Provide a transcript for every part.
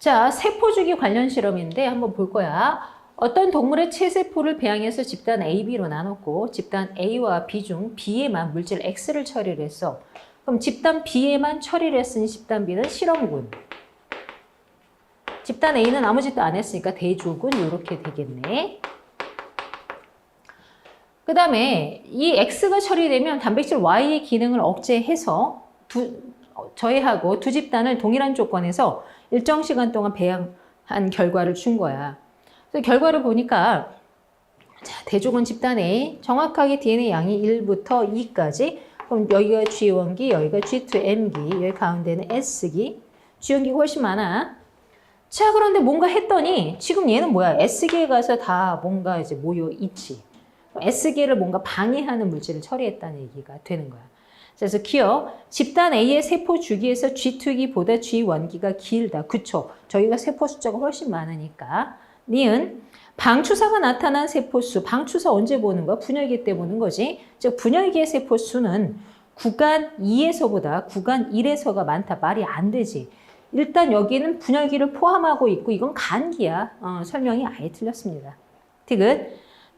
자, 세포주기 관련 실험인데 한번 볼 거야. 어떤 동물의 체세포를 배양해서 집단 A, B로 나눴고 집단 A와 B 중 B에만 물질 X를 처리를 했어. 그럼 집단 B에만 처리를 했으니 집단 B는 실험군. 집단 A는 아무 짓도 안 했으니까 대조군 이렇게 되겠네. 그 다음에 이 X가 처리되면 단백질 Y의 기능을 억제해서 두, 어, 저해하고 두 집단을 동일한 조건에서 일정 시간 동안 배양한 결과를 준 거야. 그래서 결과를 보니까 자, 대조군 집단 A 정확하게 DNA 양이 1부터 2까지 그럼 여기가 G1기, 여기가 G2M기, 여기 가운데는 S기, G연기가 훨씬 많아. 자, 그런데 뭔가 했더니 지금 얘는 뭐야? S기에 가서 다 뭔가 이제 모여 있지. S기를 뭔가 방해하는 물질을 처리했다는 얘기가 되는 거야. 그래서 기어 집단 A의 세포 주기에서 G2기보다 G1기가 길다. 그쵸? 저희가 세포 숫자가 훨씬 많으니까. 니은 방추사가 나타난 세포 수. 방추사 언제 보는 거야? 분열기 때 보는 거지. 즉 분열기의 세포 수는 구간 2에서보다 구간 1에서가 많다. 말이 안 되지. 일단 여기는 분열기를 포함하고 있고 이건 간기야. 어, 설명이 아예 틀렸습니다. 디귿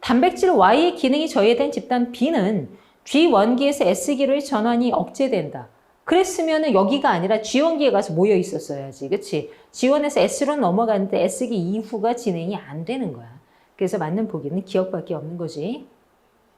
단백질 Y의 기능이 저해된 집단 B는 G1기에서 S기로 전환이 억제된다. 그랬으면 여기가 아니라 G1기에 가서 모여 있었어야지. 그치? G1에서 S로 넘어갔는데 S기 이후가 진행이 안 되는 거야. 그래서 맞는 보기는 기억밖에 없는 거지.